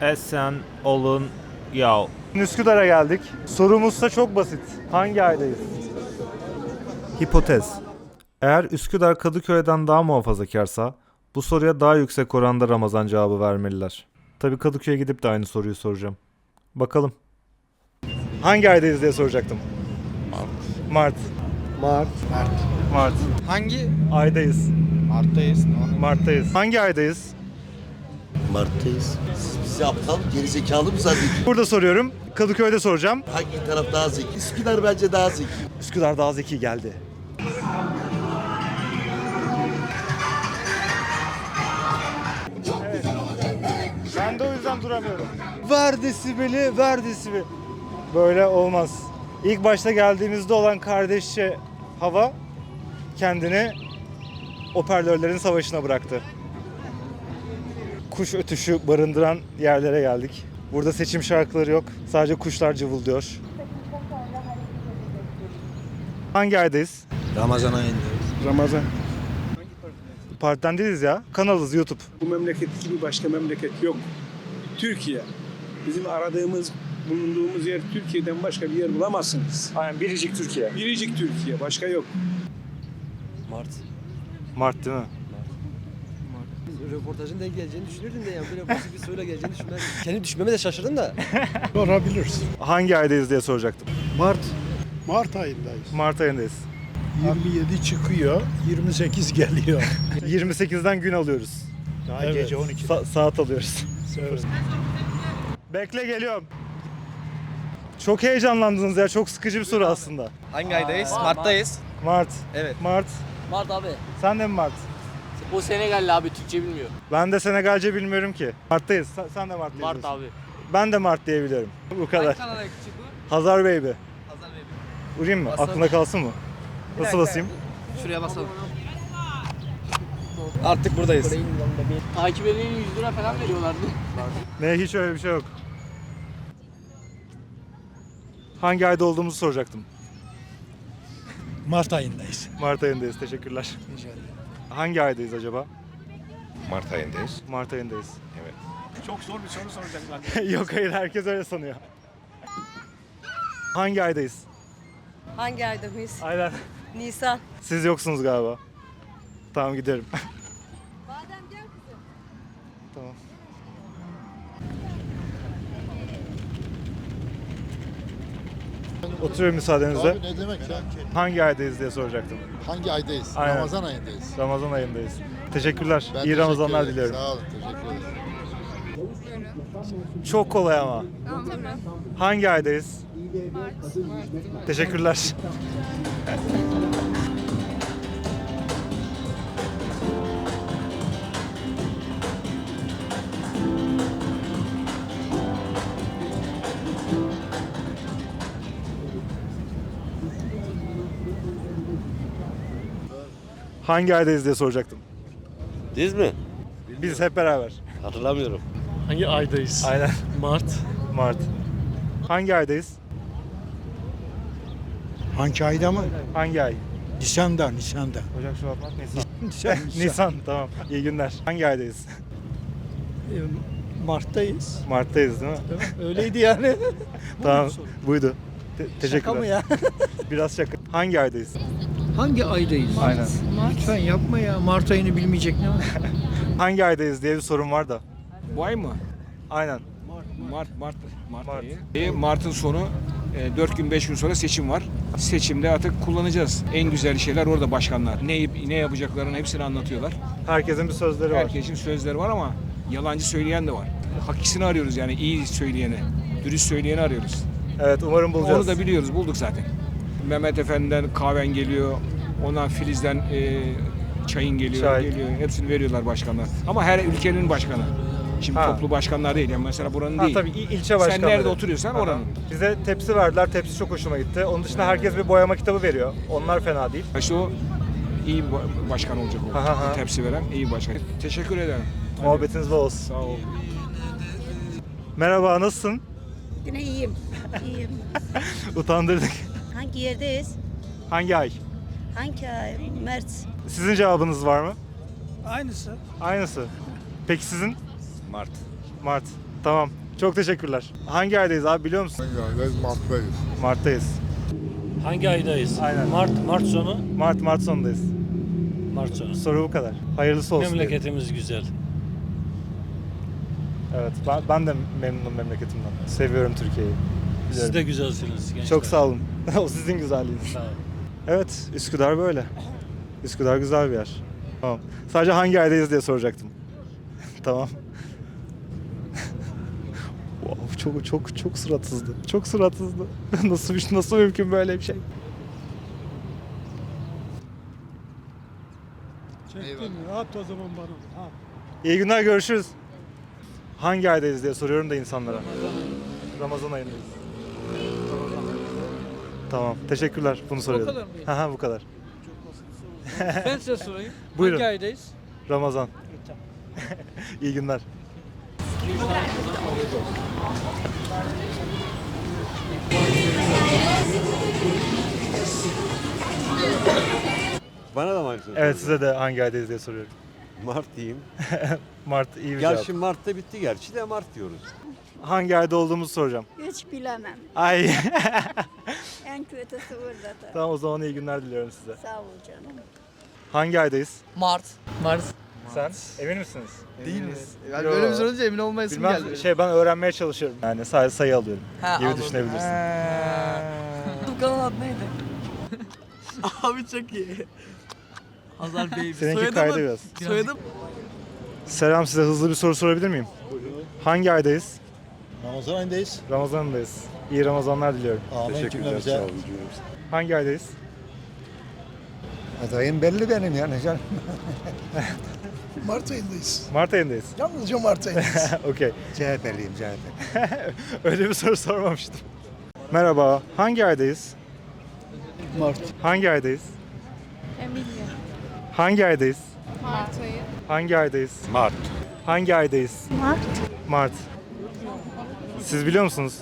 Esen olun yav. Üsküdar'a geldik. Sorumuz da çok basit. Hangi aydayız? Hipotez. Eğer Üsküdar Kadıköy'den daha muhafazakarsa bu soruya daha yüksek oranda Ramazan cevabı vermeliler. Tabii Kadıköy'e gidip de aynı soruyu soracağım. Bakalım. Hangi aydayız diye soracaktım. Mart. Mart. Mart. Mart. Hangi? Aydayız. Mart'tayız. Mart'tayız. Hangi aydayız? Mart'tayız. Siz bizi aptal, gerizekalı mı zannediyorsunuz? Burada soruyorum. Kadıköy'de soracağım. Hangi taraf daha zeki? Üsküdar bence daha zeki. Üsküdar daha zeki geldi. Ben de o yüzden duramıyorum. Ver desibeli, ver desibeli. Böyle olmaz. İlk başta geldiğimizde olan kardeşçe hava kendini hoparlörlerin savaşına bıraktı. Kuş ötüşü barındıran yerlere geldik. Burada seçim şarkıları yok. Sadece kuşlar cıvıldıyor. Hangi aydayız? Ramazan ayındayız. Ramazan. Partiden değiliz ya. Kanalız YouTube. Bu memleket gibi başka memleket yok. Türkiye. Bizim aradığımız, bulunduğumuz yer Türkiye'den başka bir yer bulamazsınız. Aynen biricik Türkiye. Biricik Türkiye, başka yok. Mart. Mart değil mi? Röportajın denk geleceğini düşünürdüm de yani böyle basit bir soruyla geleceğini düşünmedim. Kendi düşmeme de şaşırdım da. Olabilir. Hangi aydayız diye soracaktım. Mart. Mart ayındayız. Mart ayındayız. 27 çıkıyor, 28 geliyor. 28'den gün alıyoruz. Daha gece 12. Sa- saat alıyoruz. Evet. Bekle geliyorum. Çok heyecanlandınız ya. Çok sıkıcı bir soru aslında. Hangi aydayız? Mart'tayız. Mart. Evet. Mart. Mart abi. Sen de mi Mart? O Senegalli abi Türkçe bilmiyor. Ben de Senegalce bilmiyorum ki. Mart'tayız. Sen, sen de Mart Mart abi. Ben de Mart diyebiliyorum. Bu kadar. kanala küçük bu? Hazar Baby. Hazar Bey. Vurayım mı? Basalım. Aklında kalsın mı? Nasıl basayım? Şuraya basalım. Artık buradayız. Takip edeni 100 lira falan veriyorlardı. Ne hiç öyle bir şey yok. Hangi ayda olduğumuzu soracaktım. Mart ayındayız. Mart ayındayız. Teşekkürler. Hangi aydayız acaba? Mart ayındayız. Mart ayındayız. Çok zor bir soru soracaklar. yok hayır herkes öyle sanıyor. Hangi aydayız? Hangi ayda mıyız? Aynen. Nisan. Siz yoksunuz galiba. Tamam giderim. Badem gel kızım. tamam. Oturuyorum müsaadenizle. Abi ne demek ya? Hangi aydayız diye soracaktım. Hangi aydayız? Aynen. Ramazan ayındayız. Ramazan ayındayız. Teşekkürler. Ben İyi teşekkür Ramazanlar ederim. diliyorum. Sağ olun, teşekkür ederim. Çok kolay ama. Hangi aydayız? Teşekkürler. Hangi aydayız diye soracaktım. Biz mi? Biz hep beraber. Hatırlamıyorum. Hangi aydayız? Aynen. Mart. Mart. Hangi aydayız? Hangi ayda mı? Hangi ay? Nisan'da, Nisan'da. Ocak, Şubat, Mart, Nisan. Nisan, Nisan tamam. İyi günler. Hangi aydayız? Mart'tayız. Mart'tayız değil mi? Öyleydi yani. tamam. Buydu. Te- teşekkürler. Şaka mı ya? Biraz şaka. Hangi aydayız? Hangi aydayız? Aynen. Lütfen yapma ya. Mart ayını bilmeyecek ne var? Hangi aydayız diye bir sorun var da. Bu ay mı? Aynen. Mart, Mart, Mart, Mart. ayı. E, Mart'ın sonu 4 gün 5 gün sonra seçim var. Seçimde artık kullanacağız. En güzel şeyler orada başkanlar. Ne ne yapacaklarını hepsini anlatıyorlar. Herkesin bir sözleri var. Herkesin sözleri var ama yalancı söyleyen de var. Hakikisini arıyoruz yani iyi söyleyeni, dürüst söyleyeni arıyoruz. Evet umarım bulacağız. Onu da biliyoruz, bulduk zaten. Mehmet Efendi'den kahven geliyor. Ondan Filiz'den e, çayın geliyor, Çay. geliyor. Hepsini veriyorlar başkanlar. Ama her ülkenin başkanı. Şimdi Ha. toplu başkanlar değil. Yani mesela buranın Ha değil. tabii il- ilçe başkanları. Sen nerede oturuyorsan Aha. oranın. Bize tepsi verdiler. Tepsi çok hoşuma gitti. Onun dışında herkes bir boyama kitabı veriyor. Onlar fena değil. İşte o iyi ba- başkan olacak o. Ha, ha, ha. Tepsi veren iyi başkan. Teşekkür ederim. Muhabbetiniz bol olsun. Sağ ol. Merhaba nasılsın? Yine iyiyim. İyiyim. Utandırdık. Hangi yerdeyiz? Hangi ay? Hangi ay? Mert. Sizin cevabınız var mı? Aynısı. Aynısı. Peki sizin? Mart. Mart. Tamam. Çok teşekkürler. Hangi aydayız abi biliyor musun? Mart'tayız. Mart'tayız. Hangi aydayız? Aynen. Mart, Mart sonu. Mart Mart sonundayız. Mart sonu. Soru bu kadar. Hayırlısı olsun. Memleketimiz güzel. Evet. Ben, ben de memnunum memleketimden. Seviyorum Türkiye'yi. Siz Biliyorum. de güzelsiniz gençler. Çok sağ olun. o sizin güzelliğiniz. Sağ olun. Evet, Üsküdar böyle. Üsküdar güzel bir yer. Tamam. Sadece hangi aydayız diye soracaktım. tamam. wow, çok çok çok suratsızdı. Çok suratsızdı. nasıl bir nasıl mümkün böyle bir şey? İyi günler görüşürüz. Hangi aydayız diye soruyorum da insanlara. Ramazan ayındayız. Tamam. Teşekkürler. Bunu soruyordum. kadar mı? Ha ha bu kadar. Ben size sorayım. Buyurun. Hangi aydayız? Ramazan. İyi günler. Bana da mı aynısını Evet size de hangi aydayız diye soruyorum. Mart diyeyim. Mart iyi bir cevap. Gerçi Mart'ta bitti gerçi de Mart diyoruz. Hangi ayda olduğumuzu soracağım. Hiç bilemem. Ay. En kötüsü burada da. tamam o zaman iyi günler diliyorum size. Sağ ol canım. Hangi aydayız? Mart. Mart. Sen emin misiniz? Değil miyiz? Yani Yo. böyle bir sorunca emin olmayasım Bilmem geldi. şey ben öğrenmeye çalışıyorum. Yani sadece sayı alıyorum Ha, gibi anladım. düşünebilirsin. Bu kanalın adı neydi? Abi çok iyi. Hazar Bey. Seninki kaydı biraz. Soyadım? Selam size hızlı bir soru sorabilir miyim? Hangi aydayız? Ramazan ayındayız. Ramazan'dayız. İyi Ramazanlar diliyorum. Teşekkürler. Sağ olun. Hangi aydayız? Adayım belli benim yani. Mart ayındayız. Mart ayındayız. Yalnızca Mart ayındayız. Okey. CHP'liyim CHP. Öyle bir soru sormamıştım. Merhaba. Hangi aydayız? Mart. Hangi aydayız? Ben bilmiyorum. Hangi aydayız? Mart ayı. Hangi aydayız? Mart. Hangi aydayız? Mart. Mart. Siz biliyor musunuz?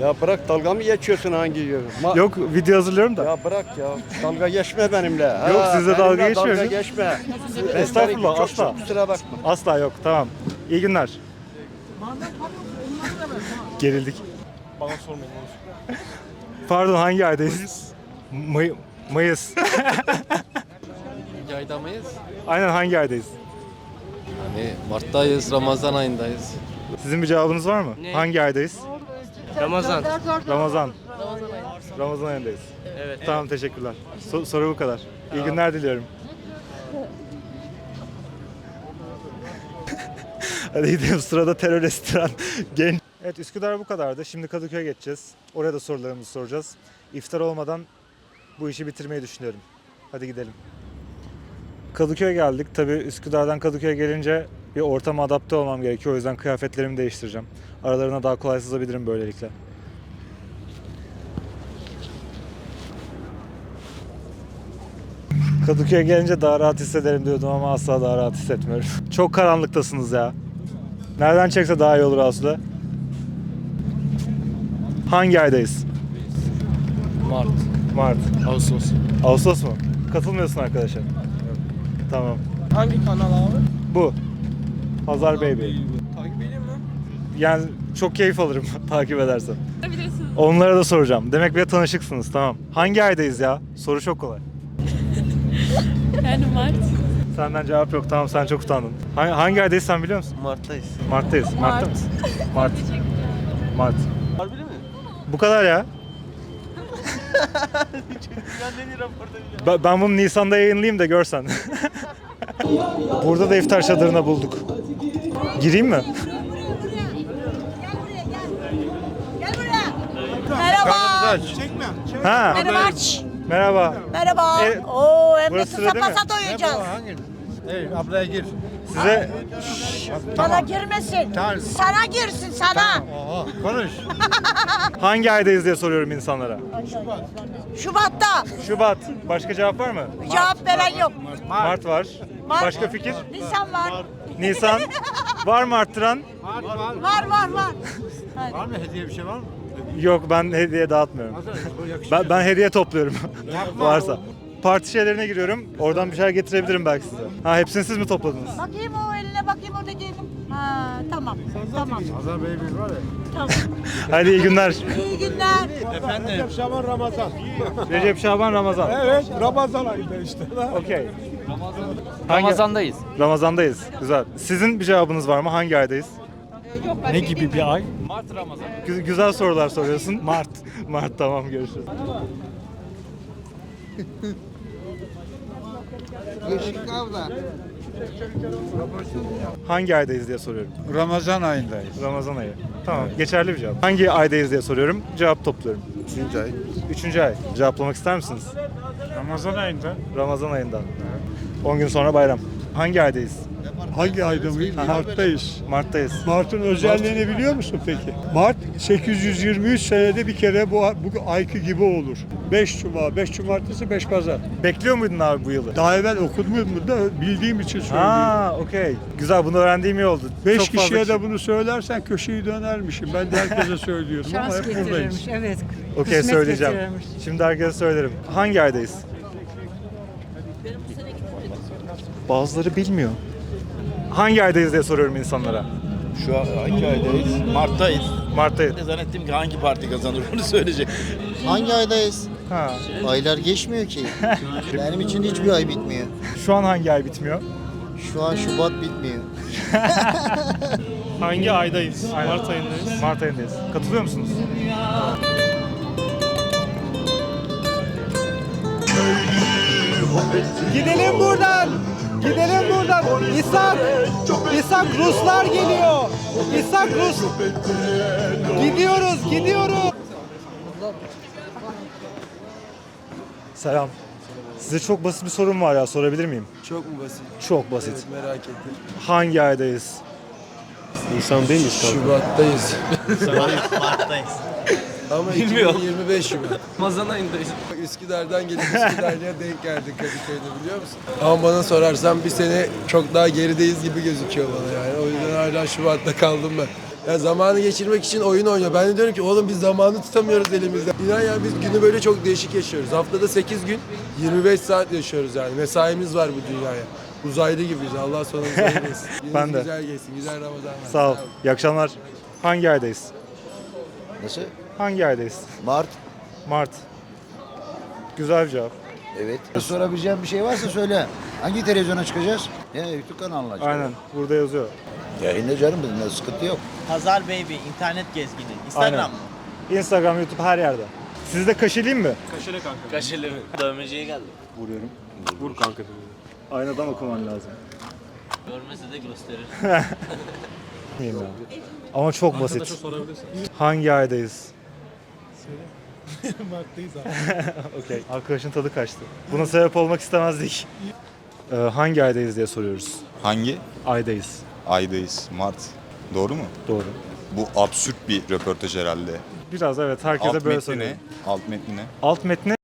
Ya bırak dalga mı geçiyorsun hangi yıl? Ma- Yok video hazırlıyorum da. Ya bırak ya. Dalga geçme benimle. Yok, sizle dalga benimle. Dalga geçme. Estağfurullah, Çok- asla. çok Kusura bakma. Asla yok. Tamam. İyi günler. Gerildik. Bana sormayın. Pardon hangi aydayız? May- Mayıs. Yayda mıyız? Aynen hangi aydayız? Hani Mart'tayız, Ramazan ayındayız. Sizin bir cevabınız var mı? Hangi aydayız? Ramazan. Ramazan. Ramazan ayındayız. Evet. Tamam teşekkürler. So- soru bu kadar. İyi günler diliyorum. Hadi gidelim sırada terör estiren genç. Evet Üsküdar bu kadardı. Şimdi Kadıköy'e geçeceğiz. Oraya da sorularımızı soracağız. İftar olmadan bu işi bitirmeyi düşünüyorum. Hadi gidelim. Kadıköy'e geldik. Tabii Üsküdar'dan Kadıköy'e gelince bir ortama adapte olmam gerekiyor. O yüzden kıyafetlerimi değiştireceğim. Aralarına daha kolay sızabilirim böylelikle. Kadıköy'e gelince daha rahat hissederim diyordum ama asla daha rahat hissetmiyorum. Çok karanlıktasınız ya. Nereden çekse daha iyi olur aslında. Hangi aydayız? Mart. Mart. Ağustos. Ağustos mu? Katılmıyorsun arkadaşlar. Tamam. Hangi kanal abi? Bu. Hazar Baby. Takip edeyim mi? Yani çok keyif alırım takip edersen. Onlara da soracağım. Demek bir de tanışıksınız tamam. Hangi aydayız ya? Soru çok kolay. Yani Mart. Senden cevap yok tamam sen çok utandın. Hangi, hangi aydayız sen biliyor musun? Mart'tayız. Mart'tayız. Mart'ta mısın? Mart. Mart. Harbi mi? Bu kadar ya. Ben- ben bunu Nisan'da yayınlayayım da görsen. Burada da iftar çadırına bulduk. Gireyim mi? Merhaba. Ha. Merhaba. aç. Merhaba. Merhaba. E, Oo, hem de burası tısa değil mi? pasa doyacağız. Evet ablaya gir. Size Bana girmesin. Sana girsin sana. Oha konuş. hangi aydayız diye soruyorum insanlara. Şubat'ta. Şubat. Başka cevap var mı? Cevap veren yok. Mart var. Mart. Başka fikir? Nisan var. Nisan. Var mı arttıran? Var var var. Var mı hediye bir şey var mı? Yok ben hediye dağıtmıyorum. Ben, ben hediye topluyorum. Varsa. Parti şeylerine giriyorum. Oradan bir şeyler getirebilirim belki size. Ha hepsini siz mi topladınız? Bakayım o eline bakayım oradaki. Ha tamam. Tamam. Hazar Bey bir var ya. Tamam. Hadi iyi günler. İyi günler. Efendim. Şaban Ramazan. Recep Şaban Ramazan. Evet, Ramazan ayında işte. Okey. Ramazan'dayız. Ramazandayız. Güzel. Sizin bir cevabınız var mı? Hangi aydayız? Ne gibi bir ay? Mart Ramazan. Gü- güzel sorular soruyorsun. Mart. Mart tamam görüşürüz. Hangi aydayız diye soruyorum. Ramazan ayındayız. Ramazan ayı. Tamam. Geçerli bir cevap. Hangi aydayız diye soruyorum. Cevap topluyorum. Üçüncü ay. Üçüncü ay. Cevaplamak ister misiniz? Ramazan ayında. Ramazan ayında. 10 gün sonra bayram. Hangi aydayız? Hangi ayda mıyız? Mart'tayız. Mart'tayız. Mart'ın özelliğini biliyor musun peki? Mart 823 senede bir kere bu, bu ayki gibi olur. 5 cuma, 5 cumartesi, 5 pazar. Bekliyor muydun abi bu yılı? Daha evvel okudum da bildiğim için söylüyorum. Ha, okey. Güzel bunu öğrendiğim iyi oldu. 5 Çok fazla kişiye kişi- de bunu söylersen köşeyi dönermişim. Ben de herkese söylüyorum ama hep buradayız. Evet. Okey söyleyeceğim. Şimdi herkese söylerim. Hangi aydayız? Bazıları bilmiyor. Hangi aydayız diye soruyorum insanlara. Şu an hangi aydayız? Mart'tayız. Mart'tayız. Zannettim ki hangi parti kazanır onu söyleyecek. Hangi aydayız? Ha. Aylar geçmiyor ki. Benim için hiçbir ay bitmiyor. Şu an hangi ay bitmiyor? Şu an Şubat bitmiyor. Hangi aydayız? Mart ayındayız. Mart ayındayız. Katılıyor musunuz? Gidelim buradan. Gidelim buradan. İshak. İshak Ruslar geliyor. İshak Rus. Gidiyoruz, gidiyoruz. Selam. Size çok basit bir sorum var ya sorabilir miyim? Çok mu basit? Çok basit. Merak ettim. Hangi aydayız? İnsan değil miyiz Şubat'tayız. Mart'tayız. Ama 2025 Şubat. Ramazan ayındayız. Üsküdar'dan gelip Üsküdar'ya denk geldik Kadıköy'de biliyor musun? Ama bana sorarsan bir sene çok daha gerideyiz gibi gözüküyor bana yani. O yüzden hala Şubat'ta kaldım ben. Ya zamanı geçirmek için oyun oynuyor. Ben de diyorum ki oğlum biz zamanı tutamıyoruz elimizde. İnan ya biz günü böyle çok değişik yaşıyoruz. Haftada 8 gün 25 saat yaşıyoruz yani. Mesaimiz var bu dünyaya. Uzaylı gibiyiz. Allah sonumuzu eylesin. Ben Gününüz de. Güzel geçsin. Güzel Ramazanlar. Sağ ol. İyi akşamlar. Hangi aydayız? Nasıl? Hangi aydayız? Mart. Mart. Güzel bir cevap. Evet. Sorabileceğim bir şey varsa söyle. Hangi televizyona çıkacağız? Ya YouTube kanalına çıkacağız. Aynen. Burada yazıyor. Yayında canım bizimle sıkıntı yok. Pazar Baby, internet gezgini. Instagram Aynen. mı? Instagram, YouTube her yerde. Sizi de kaşeleyeyim mi? Kaşılı mı? Dövmeciye geldi. Aynadan okuman lazım. Görmese de gösterir. Ama çok basit. Hangi aydayız? Mart'tayız abi. Okey. Arkadaşın tadı kaçtı. Buna sebep olmak istemezdik. Ee, hangi aydayız diye soruyoruz. Hangi Aydayız. aydayız? Mart. Doğru mu? Doğru. Bu absürt bir röportaj herhalde. Biraz evet herkese Alt böyle metni söylüyorum. ne? Alt metni ne? Alt metne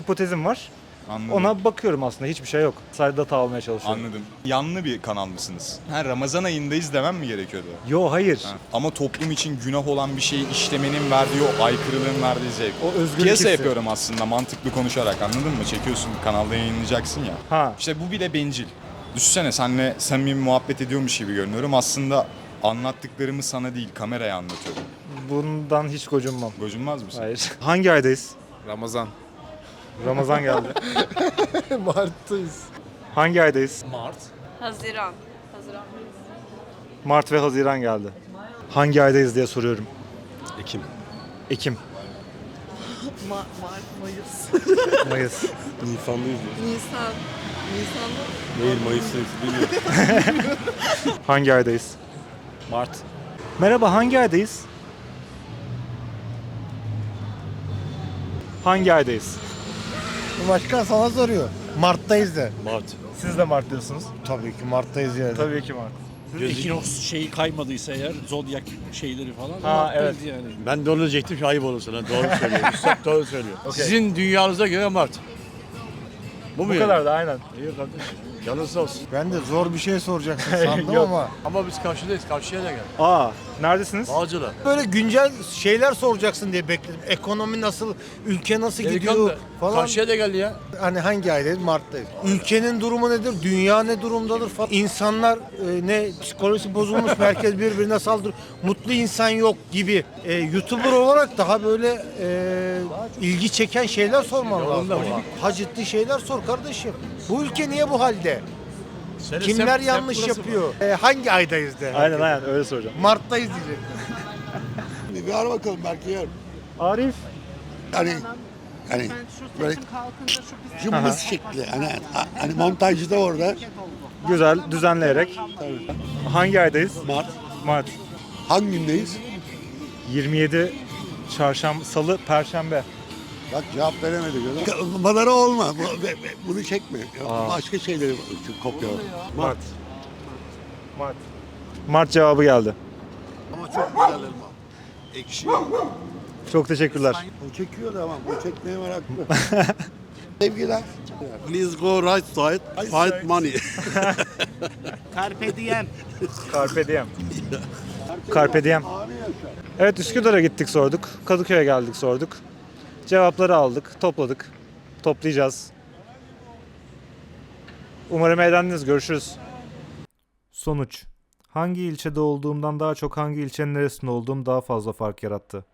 hipotezim var. Anladım. Ona bakıyorum aslında hiçbir şey yok. Sadece data almaya çalışıyorum. Anladım. Yanlı bir kanal mısınız? Ha, Ramazan ayındayız demem mi gerekiyordu? Yo hayır. Ha. Ama toplum için günah olan bir şeyi işlemenin verdiği o aykırılığın verdiği zevk. O özgürlük Piyasa hissi. yapıyorum aslında mantıklı konuşarak anladın mı? Çekiyorsun kanalda yayınlayacaksın ya. Ha. İşte bu bile bencil. Düşünsene senle samimi muhabbet ediyormuş gibi görünüyorum. Aslında anlattıklarımı sana değil kameraya anlatıyorum. Bundan hiç gocunmam. Gocunmaz mısın? Hayır. Hangi aydayız? Ramazan. Ramazan geldi. Mart'tayız. Hangi aydayız? Haziran. Haziran. Mart ve Haziran geldi. Hangi aydayız diye soruyorum. Ekim. Ekim. Mart, Mayıs. Mayıs. Nisan'dayız. Nisan. Nisan'da Değil Mayıs'tayız. Bilmiyorum. Hangi aydayız? Mart. Merhaba hangi aydayız? Hangi aydayız? Başkan sana soruyor. Mart'tayız de. Mart. Siz de Mart diyorsunuz. Tabii ki Mart'tayız yani. Tabii ki Mart. Ekinoks şeyi kaymadıysa eğer, zodyak şeyleri falan. Ha, Mart'tayız evet. Yani. Ben de onu diyecektim ki ayıp olur sana. Doğru söylüyor. Üstad doğru söylüyor. Sizin dünyanıza göre Mart. Bu mu Bu yani? kadar da aynen. İyi kardeşim. Sağ olsun. Ben de zor bir şey soracaksın sandım Yok. ama Ama biz karşıdayız. Karşıya da gel. Aa Neredesiniz? Bağcılar. Böyle güncel şeyler soracaksın diye bekledim. Ekonomi nasıl, ülke nasıl gidiyor falan. Karşıya da geldi ya. Hani hangi aydayız? Mart'tayız. Ülkenin durumu nedir? Dünya ne durumdadır falan. İnsanlar e, ne psikolojisi bozulmuş, herkes birbirine saldırıyor. Mutlu insan yok gibi. E, YouTuber olarak daha böyle e, ilgi çeken şeyler sorman lazım. Ha ciddi şeyler sor kardeşim. Bu ülke niye bu halde? Kimler yanlış yapıyor? E, hangi aydayız de? Aynen aynen öyle soracağım. Mart'tayız diyecek. Bir ara bakalım belki yer. Arif. Hani hani böyle cımbız şekli. Hani hani montajcı da orada. Güzel düzenleyerek. Hangi aydayız? Mart. Mart. Hangi gündeyiz? 27 çarşamba, salı, perşembe. Bak cevap veremedi. Madara olma. Bu- be- be- Bunu çekme. Aa. Başka şeyleri kopya. Mart. Mart. Mart cevabı geldi. Ama çok güzel elma. Ekşi. Çok teşekkürler. O çekiyor da ama bu çekmeye meraklı. Sevgiler. Please go right side. Find money. Carpe diem. Carpe diem. Carpe diem. Evet Üsküdar'a gittik sorduk. Kadıköy'e geldik sorduk. Cevapları aldık, topladık. Toplayacağız. Umarım eğlendiniz. Görüşürüz. Sonuç. Hangi ilçede olduğumdan daha çok hangi ilçenin neresinde olduğum daha fazla fark yarattı.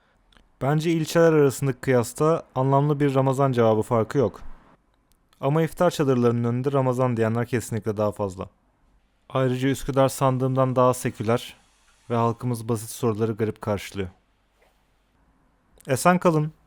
Bence ilçeler arasındaki kıyasta anlamlı bir Ramazan cevabı farkı yok. Ama iftar çadırlarının önünde Ramazan diyenler kesinlikle daha fazla. Ayrıca Üsküdar sandığımdan daha seküler ve halkımız basit soruları garip karşılıyor. Esen kalın.